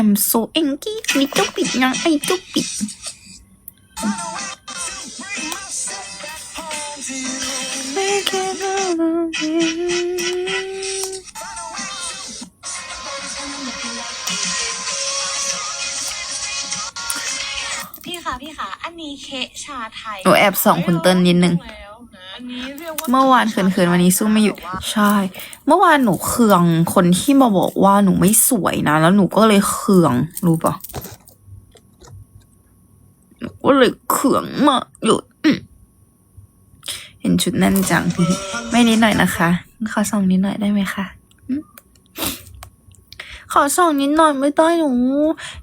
am so angry มีเจ้าปิดยังไอ้เจ้าปิด พี่คะพี่คะอันนี้เคะชาไทยหนูแอบส่องคุณเติ้ลนิดนึงอันนี้เรียกว่า เมื่อวานเขินๆวันนี้สู้ไม่หยุดใช่ เมื่อวานหนูเคืองคนที่มาบอกว่าหนูไม่สวยนะ แล้วหนูก็เลยเคืองรู้ปะหนูก็เลยเคืองมากเลยอืมเห็นชุดแน่นจังไม่นิดหน่อยนะคะขอส่องนิดหน่อยได้ไหมคะขอส่องนิดหน่อยไม่ได้หนู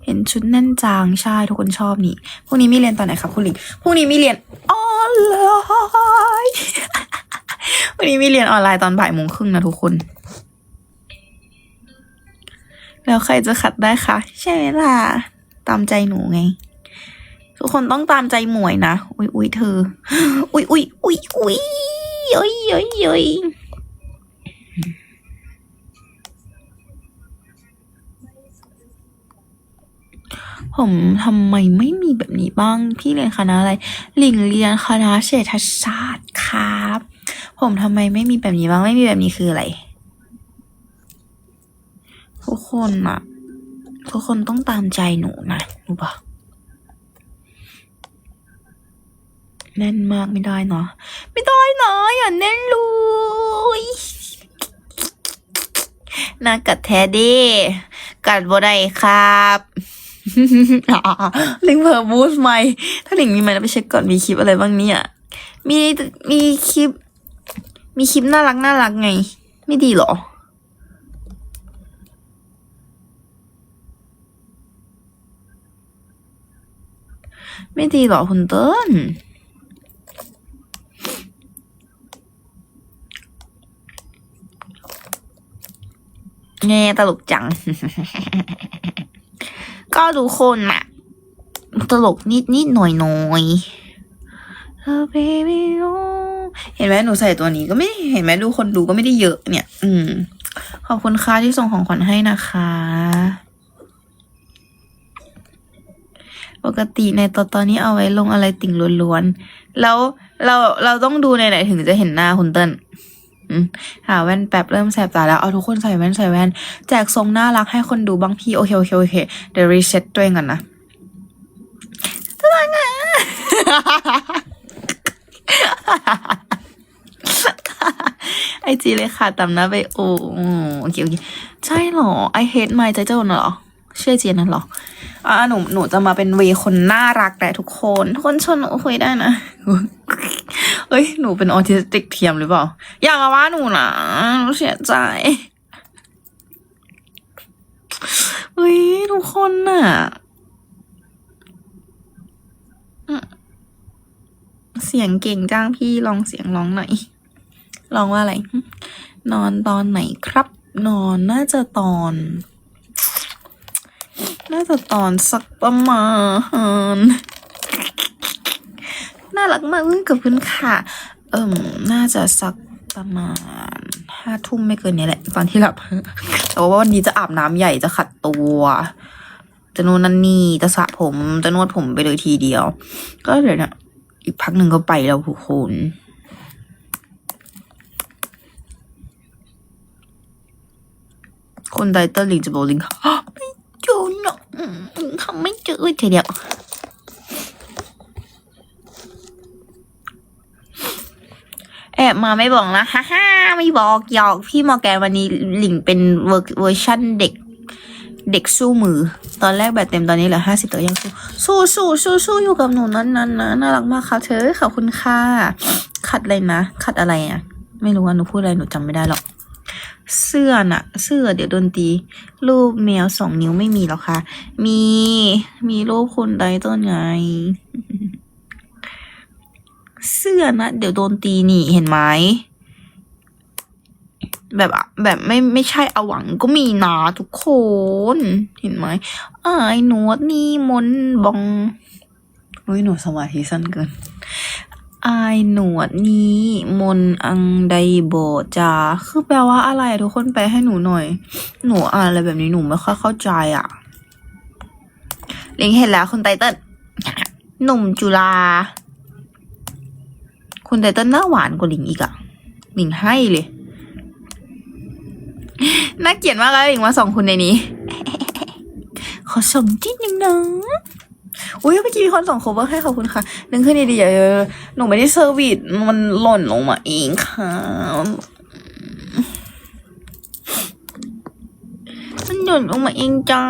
เห็นชุดแน่นจังใช่ทุกคนชอบนี่พรุ่งนี้มีเรียนตอนไหนครับคุณหลิงพรุ่งนี้มีเรียนออ นไลน์วันนี้มีเรียนออนไลน์ตอนบ่ายโมงครึ่งนะทุกคน แล้วใครจะขัดได้คะใช่ไหมล่ะ ตามใจหนูไง ทุกคนต้องตามใจหมวยนะ อุ้ยอุ้ยเธอ อุ้ยอุ้ยอุ้ยอุ้ยเอ้ยเอ้ยเอ้ย ผมทำไมไม่มีแบบนี้บ้าง พี่เรียนคณะอะไร หลิงเรียนคณะเศรษฐศาสตร์ครับ ผมทำไมไม่มีแบบนี้บ้าง ไม่มีแบบนี้คืออะไร ทุกคนอะทุกคนต้องตามใจหนูนะรู้ปะแน่นมากไม่ได้เนาะไม่ได้เนาะอย่าแน่นเลยน่ากัดแท้ดิกัดบ่ได้ครับ ลิงเพอร์บูสไหมถ้าลิงมีไหมเราไปเช็คก่อนมีคลิปอะไรบ้างเนี่ยมีมีคลิป มีคลิปน่ารักน่ารักไง ไม่ดีหรอ ไม่ดีหรอคุณเติ้ลแง่ตลกจัง ก็ดูคนอะตลกนิดนิดหน่อยหน่อย Oh baby oh เห็นไหมหนูใส่ตัวนี้ก็ไม่เห็นไหมดูคนดูก็ไม่ได้เยอะเนี่ย อืม ขอบคุณค่ะที่ส่งของขวัญให้นะคะ ปกติในตอนตอนนี้เอาไว้ลงอะไรติ่งล้วนๆ แล้วเราเราต้องดูในไหนถึงจะเห็นหน้าคุณเติ้ลอืม หาแว่นแป๊บเริ่มแสบตาแล้วเอาทุกคนใส่แว่นใส่แว่น แจกทรงน่ารักให้คนดูบ้างพี่โอเคโอเคโอเคเดี๋ยวรีเซ็ตตัวเองก่อนนะตัวงไอจีเลยค่ะตามหน้าไปโออืมโอเคโอเคใช่เหรอ I hate my ใจเจ้าน่ะเหรอเชื่อเจียนนั่นเหรออ่าหนูหนูจะมาเป็นเวคนน่ารักแต่ทุกคน ทุกคนชวนหนูคุยได้นะ เฮ้ย หนูเป็นออทิสติกเทียมหรือเปล่า อย่ามาว่าหนูนะหนูเสียใจเฮ้ย ทุกคนน่ะเสียงเก่งจ้างพี่ลองเสียงร้องหน่อยร้องว่าอะไร นอนตอนไหนครับ นอนน่าจะตอน น่าจะตอนสักประมาณ รักมากเพิ่งกับคุณค่ะ เอิ่มน่าจะสักประมาณห้าทุ่มไม่เกินนี้แหละ ตอนที่หลับ แต่ว่าวันนี้จะอาบน้ำใหญ่จะขัดตัว จะนู่นนั่นนี่จะสระผมจะนวดผมไปเลยทีเดียว ก็เดี๋ยวนะอีกพักหนึ่งก็ไปแล้วทุกคนคนไดเตอร์ลิงจะบอกลิงไม่เจอเนาะอืมเขาไม่เจอทีเดียว อบมาไม่บอกนะฮ่าฮ่าไม่บอกหยอกพี่มอแกนวันนี้หลิงเป็นเวอร์เวอร์ชั่นเด็ก เด็กสู้มือ ตอนแรกแบบเต็มตอนนี้เหลือห้าสิบแต่ยังสู้สู้สู้สู้สู้อยู่กับหนูนั้นนั้นนะน่ารักมากค่ะเธอขอบคุณค่ะขัดอะไรนะขัดอะไรอะ ไม่รู้ว่าหนูพูดอะไรหนูจำไม่ได้หรอกเสื้อน่ะ เสื้อเดี๋ยวโดนตี รูปแมวสองนิ้วไม่มีหรอกค่ะ มีมีรูปคนใดต้นไง เสื้อนะเดี๋ยวโดนตีนี่เห็นไหมแบบอะแบบไม่ไม่ใช่อาหวังก็มีนะทุกคน เห็นไหมอายหนวดนี่มนต์บองเฮ้ยหนูสมาธิสั้นเกินอายหนวดนี้มนต์อังไดโบจาคือแปลว่าอะไรอะทุกคนแปลให้หนูหน่อย หนูอ่านอะไรแบบนี้หนูไม่ค่อยเข้าใจอะหลิงเห็นแล้วคุณไตเติ้ลหนุ่มจุฬา คุณไตเติ้ลหน้าหวานกว่าหลิงอีกอะหลิงให้เลย น่าเกลียดมากเลยหลิงว่าสองคุณในนี้ ขอส่งจิ้นหนึ่งนะอุ้ยเมื่อกี้มีคนส่งโคเวอร์ให้ขอบคุณค่ะ นึงขึ้นดีๆเออหนูไม่ได้เซอร์วิสมันหล่นลงมาเองค่ะ มันหย่นลงมาเองจ้า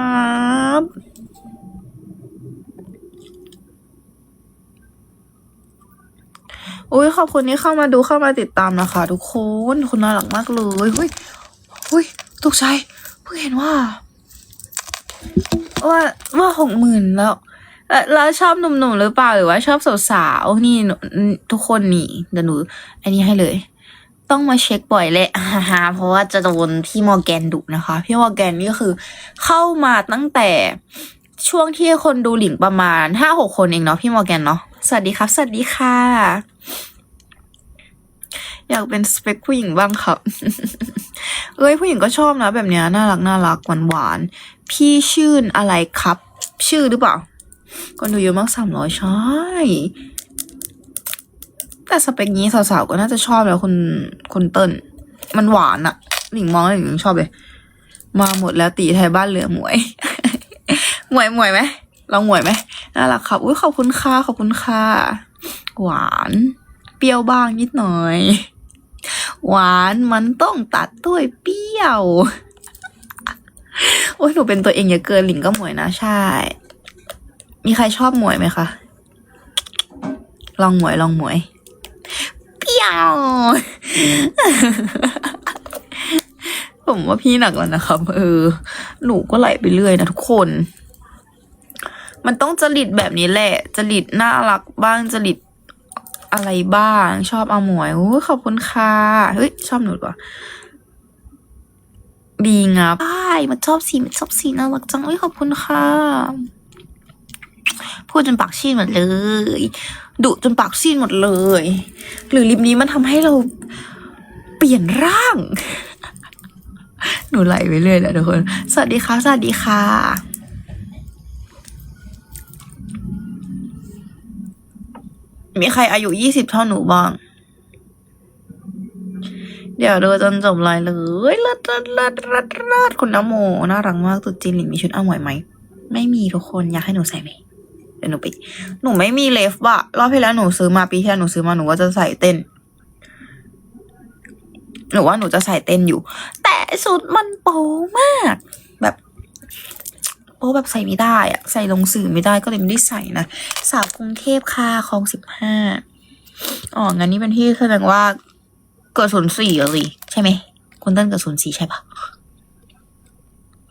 อุ้ยขอบคุณที่เข้ามาดูเข้ามาติดตามนะคะ ทุกคนคุณน่ารักมากเลยเฮ้ยเฮ้ยตกใจเพิ่งเห็นว่า ว่าว่าหกหมื่นแล้วแล้วชอบหนุ่มๆหรือเปล่าหรือว่าชอบสาวๆนี่ทุกคนนี่เดี๋ยวหนูอันนี้ให้เลย ต้องมาเช็คบ่อยแหละฮ่าๆเพราะว่าจะโดนพี่มอร์แกนดุนะคะ พี่มอร์แกนนี่ก็คือ เข้ามาตั้งแต่ช่วงที่คนดูหลิงประมาณห้าหกคนเองเนาะพี่มอร์แกนเนาะ สวัสดีครับ สวัสดีค่ะ อยากเป็นสเปคผู้หญิงบ้างครับ เอ้ยผู้หญิงก็ชอบนะ แบบเนี้ยน่ารักน่ารักหวานหวานพี่ชื่นอะไรครับ ชื่อหรือเปล่าคนดูเยอะมากสามร้อยใช่ แต่สเปคนี้สาวๆก็น่าจะชอบแล้วคุณคุณเติ้ลมันหวานอะหลิงมองแล้วหลิงชอบเลย มาหมดแล้วตีไทยบ้านเหลือหมวย หมวยหมวยไหม ลองหมวยไหมน่ารักครับอุ้ยขอบคุณค่ะขอบคุณค่ะหวาน เปรี้ยวบ้างนิดหน่อย หวานมันต้องตัดด้วยเปรี้ยวโอ้ยหนูเป็นตัวเองอย่าเกินหลิงก็หมวยนะใช่ มีใครชอบหมวยไหมคะลองหมวยลองหมวย เปรี้ยว ผมว่าพี่หนักแล้วนะครับ เออ หนูก็ไหลไปเรื่อยนะทุกคน มันต้องจริตแบบนี้แหละ จริตน่ารักบ้างจริตอะไรบ้าง ชอบเอาหมวยโอ้ยขอบคุณค่ะเฮ้ยชอบหนูกว่าดีงับใช่มันชอบสีมันชอบสีน่ารักจังเอ้ยขอบคุณค่ะ พูดจนปากซีดหมดเลยดุจนปากซีดหมดเลย หรือลิปนี้มันทำให้เราเปลี่ยนร่าง หนูไหลไปเรื่อยนะทุกคน สวัสดีค่ะ สวัสดีค่ะ มีใครอายุยี่สิบเท่าหนูบ้าง เดี๋ยวดูจนจบไลน์เลยเลิศเลิศเลิศเลิศเลิศคุณน้ำโม น่ารักมากตุ๊จีนหลิงมีชุดอ้าหมวยไหม ไม่มีทุกคนอยากให้หนูใส่ไหมเดี๋ยวหนูไปหนูไม่มีเลฟว่ะรอบที่แล้วหนูซื้อมาปีที่แล้วหนูซื้อมาหนูว่าจะใส่เต้นหนูว่าหนูจะใส่เต้นอยู่ แต่ชุดมันโป๊มาก โป๊แบบใส่ไม่ได้อะใส่ลงสื่อไม่ได้ก็เลยไม่ได้ใส่นะสาวกรุงเทพค่ะคลองสิบห้าอ๋องั้นนี่เป็นที่แสดงว่าเกิดศูนย์สี่อะสิใช่ไหมคุณเต้นเกิดศูนย์สี่ใช่ปะ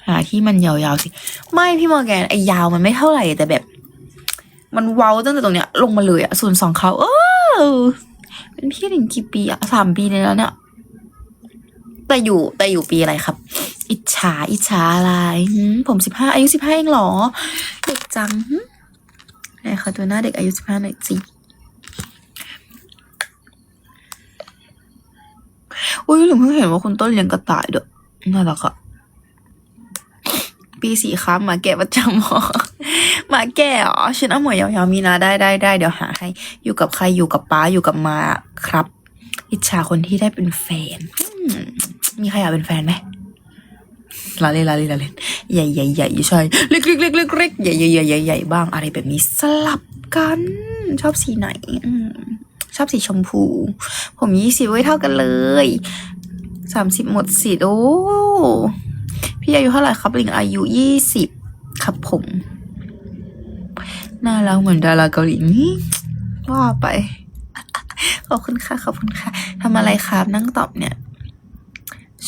หาที่มันยาวๆสิ ไม่พี่มอร์แกนไอยาวมันไม่เท่าไหร่แต่แบบ มันเว้าตั้งแต่ตรงเนี้ย ลงมาเลยอะศูนย์สองเขาเออเป็นพี่ถึงกี่ปีอะสามปีเลยแล้วเนี่ย แต่อยู่แต่อยู่ปีอะไรครับ อิจฉาอิจฉาอะไรผมสิบห้าอายุสิบห้าเองเหรอ เด็กจังไหนขอตัวหน้าเด็กอายุสิบห้าหน่อยสิอุ้ยหนูเพิ่งเห็นว่าคุณต้นเลี้ยงกระต่ายด้วยน่ารักอะปีสี่ครับหมาแก่ประจำหอหมาแก่เหรอฉันเอาหมวยยาวๆมีนะได้ได้ได้เดี๋ยวหาให้ อยู่กับใครอยู่กับป้าอยู่กับมาครับ อิจฉาคนที่ได้เป็นแฟน มีใครอยากเป็นแฟนไหมลาเล่นลาเล่นลาเล่นใหญ่ใหญ่ใหญ่ใช่เล็กเล็กเล็กเล็กเล็กใหญ่ใหญ่ใหญ่ใหญ่ใหญ่บ้างอะไรแบบนี้สลับกัน ชอบสีไหนชอบสีชมพู ผมยี่สิบไว้เท่ากันเลยสามสิบหมดสิโอ้พี่อายุเท่าไหร่ครับลิงอายุยี่สิบครับผม น่ารักเหมือนดาราเกาหลีนี่ว่าไป ขอบคุณค่ะ ขอบคุณค่ะทำอะไรครับนั่งตอบเนี่ย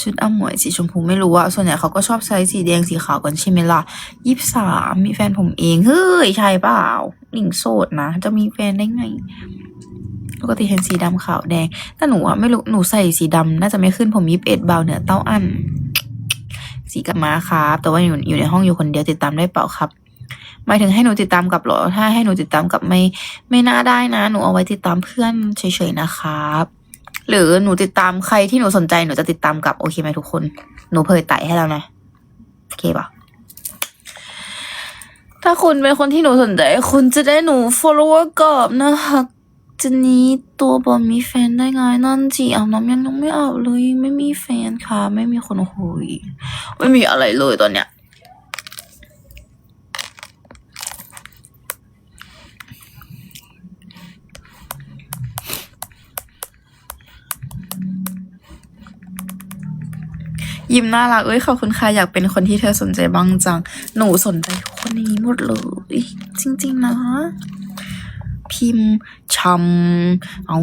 ชุดอมวยสีชมพูไม่รู้อะส่วนใหญ่เขาก็ชอบใช้สีแดงสีขาวกันใช่ไหมล่ะยี่สามมีแฟนผมเองเฮ้ยใช่เปล่าหลิงโสดนะ จะมีแฟนได้ไงปกติเห็นสีดำขาวแดง แต่หนูอะไม่รู้หนูใส่สีดำน่าจะไม่ขึ้นผมยิบเอ็ดเบาเหนือเต้าอันสีกับมาครับ แต่ว่าอยู่อยู่ในห้องอยู่คนเดียวติดตามได้เปล่าครับหมายถึงให้หนูติดตามกับเหรอ ถ้าให้หนูติดตามกับไม่ไม่น่าได้นะ หนูเอาไว้ติดตามเพื่อนเฉยๆนะครับ หรือหนูติดตามใครที่หนูสนใจหนูจะติดตามกับโอเคไหมทุกคน หนูเผยไต่ให้แล้วนะโอเคปะถ้าคุณเป็นคนที่หนูสนใจ คุณจะได้หนู follower กรอบนะคะจะนี้ตัวบอมมีแฟนได้ไงนั่นจีอาบน้ำยังยังไม่อาบเลย ไม่มีแฟนค่ะ ไม่มีคนคุยไม่มีอะไรเลยตอนเนี้ย ยิ้มน่ารักเอ้ยขอบคุณค่ะอยากเป็นคนที่เธอสนใจบ้างจัง หนูสนใจทุกคนในนี้หมดเลยจริง ๆ นะ พิมพ์ชำเอา